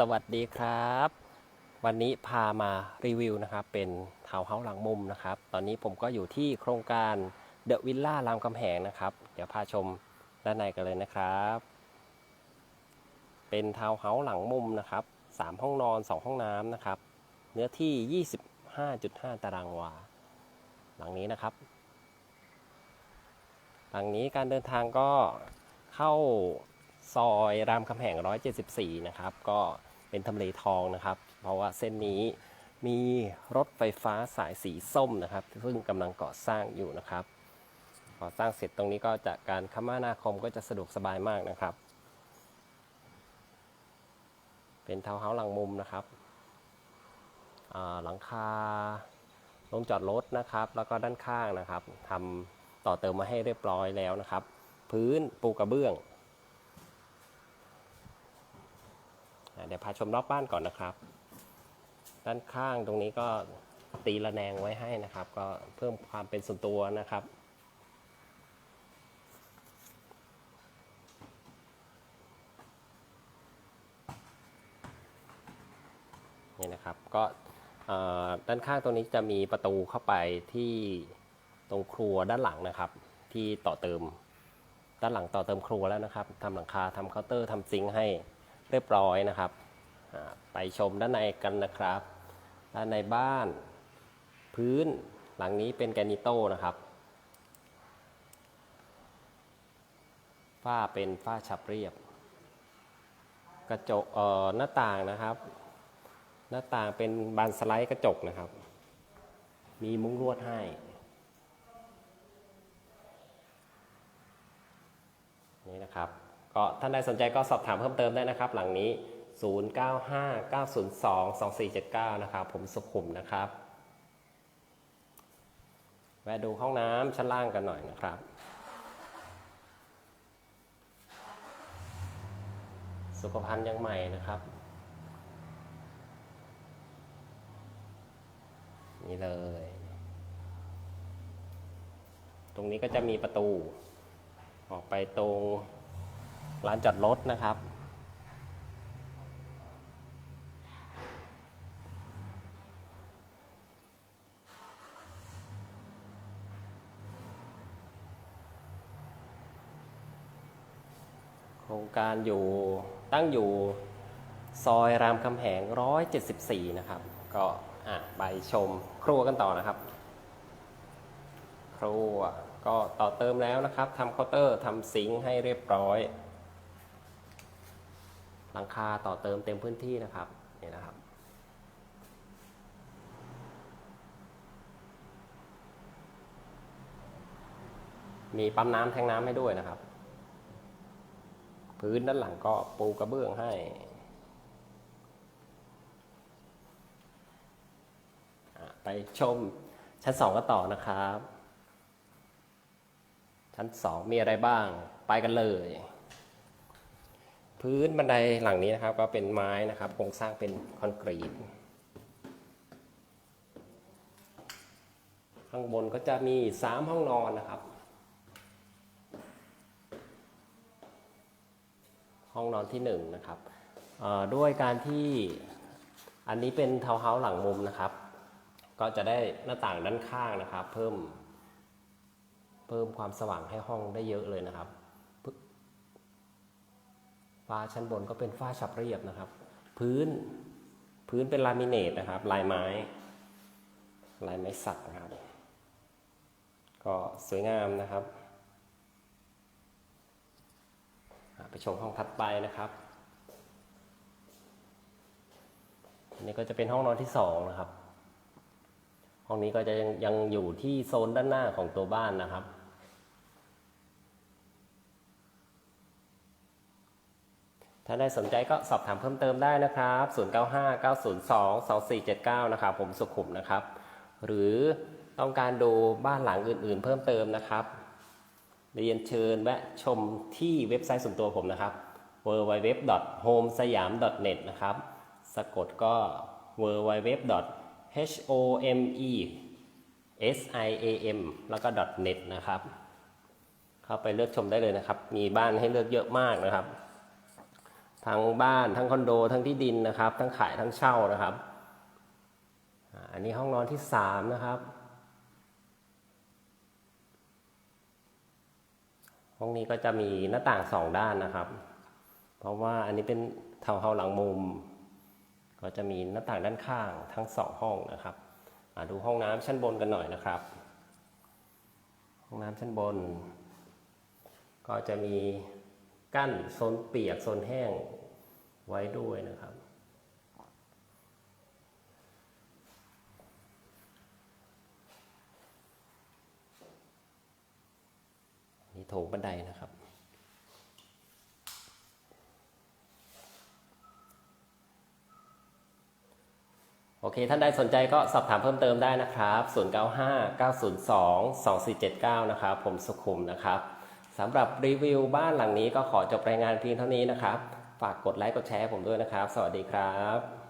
สวัสดีครับ วันนี้พามารีวิวนะครับ เป็นทาวน์เฮาส์หลังมุมนะครับ ตอนนี้ผมก็อยู่ที่โครงการเดอะวิลล่ารามคำแหงนะครับ เดี๋ยวพาชมด้านในกันเลยนะครับ เป็นทาวน์เฮาส์หลังมุมนะครับ3ห้องนอน 2 ห้องน้ำนะครับ เนื้อที่ 25.5 ตารางวา หลังนี้นะครับ หลังนี้การเดินทางก็เข้าซอยรามคำแหง 174 นะครับ ก็ เป็นทำเลทองนะครับ เพราะว่าเส้นนี้มีรถไฟฟ้าสายสีส้มนะครับซึ่งกำลังก่อสร้างอยู่นะครับก่อสร้างเสร็จตรงนี้ก็จะการคมนาคมก็จะสะดวกสบายมากนะครับ เป็นทาวน์เฮาส์หลังมุมนะครับหลังคาลงจอดรถนะครับ แล้วก็ด้านข้างนะครับทำต่อเติมมาให้เรียบร้อยแล้วนะครับ พื้นปูกระเบื้องอ่า เดี๋ยวพาชมรอบบ้านก่อนนะครับ ด้านข้างตรงนี้ก็ตีระแนงไว้ให้นะครับ ก็เพิ่มความเป็นส่วนตัวนะครับนี่นะครับก็ด้านข้างตรงนี้จะมีประตูเข้าไปที่ตรงครัวด้านหลังนะครับ ที่ต่อเติมด้านหลังต่อเติมครัวแล้วนะครับทำหลังคาทำเคาน์เตอร์ทำซิงค์ให้ เรียบร้อยนะครับ ไปชมด้านในกันนะครับ ด้านในบ้าน พื้นหลังนี้เป็นแกรนิโต้นะครับฝ้าเป็นฝ้าฉับเรียบ กระจกเอ่อหน้าต่างนะครับ หน้าต่างเป็นบานสไลด์กระจกนะครับ มีมุ้งลวดให้นี่นะครับ ก็ท่านใดสนใจก็สอบถามเพิ่มเติมได้นะครับ หลังนี้ 0959022479 นะครับ ผมสุขุมนะครับ แวะดูห้องน้ำชั้นล่างกันหน่อยนะครับสุขภัณฑ์ยังใหม่นะครับ นี่เลย ตรงนี้ก็จะมีประตู ออกไปตรง ลานจอดรถนะครับ โครงการอยู่ตั้งอยู่ซอยรามคำแหง 174 นะครับ ก็อะไปชมครัวกันต่อนะครับ ครัวก็ต่อเติมแล้วนะครับทำเคาน์เตอร์ทำซิงค์ให้เรียบร้อย หลังคาต่อเติมเต็มพื้นที่นะครับเนี่ยนะครับมีปั๊มน้ำแทงน้ำให้ด้วยนะครับ พื้นด้านหลังก็ปูกระเบื้องให้ ไปชมชั้นสองกันต่อนะครับ ชั้นสองมีอะไรบ้าง ไปกันเลย พื้นบันไดหลังนี้นะครับ ก็เป็นไม้นะครับโครงสร้างเป็นคอนกรีต ข้างบนก็จะมีสามห้องนอนนะครับ ห้องนอนที่หนึ่งนะครับด้วยการที่อันนี้เป็นทาวน์เฮาส์หลังมุมนะครับ ก็จะได้หน้าต่างด้านข้างนะครับ เพิ่ม เพิ่มความสว่างให้ห้องได้เยอะเลยนะครับ ฝ้าชั้นบนก็เป็นฝ้าฉับเรียบนะครับ พื้นพื้นเป็นลามิเนตนะครับ ลายไม้ ลายไม้สักนะครับ ก็สวยงามนะครับ ไปชมห้องถัดไปนะครับอันนี้ก็จะเป็นห้องนอนที่สองนะครับ ห้องนี้ก็จะยังยังอยู่ที่โซนด้านหน้าของตัวบ้านนะครับ ถ้าได้สนใจก็สอบถามเพิ่มเติมได้นะครับ 0959022479 นะครับ ผมสุขุมนะครับ หรือต้องการดูบ้านหลังอื่น ๆ เพิ่มเติมนะครับ เรียนเชิญแวะชมที่เว็บไซต์ส่วนตัวผมนะครับ www.homesayam.net นะครับ สะกดก็ www.home.siam แล้วก็ .net นะครับ เข้าไปเลือกชมได้เลยนะครับ มีบ้านให้เลือกเยอะมากนะครับ ทั้งบ้านทั้งคอนโด ทั้งที่ดินนะครับ ทั้งขายทั้งเช่านะครับ อันนี้ห้องนอนที่สามนะครับ ห้องนี้ก็จะมีหน้าต่างสองด้านนะครับ เพราะว่าอันนี้เป็นทาวน์เฮาส์หลังมุม ก็จะมีหน้าต่างด้านข้างทั้งสองห้องนะครับมาดูห้องน้ำชั้นบนกันหน่อยนะครับ ห้องน้ำชั้นบน ก็จะมี กั้นโซนเปียกโซนแห้งไว้ด้วยนะครับ นี่โถงบันไดนะครับโอเค ท่านใดสนใจก็สอบถามเพิ่มเติมได้นะครับ 095 902 2479 นะครับ ผมสุขุมนะครับ สำหรับรีวิวบ้านหลังนี้ก็ขอจบรายงานเพียงเท่านี้นะครับ ฝากกดไลค์กดแชร์ผมด้วยนะครับ สวัสดีครับ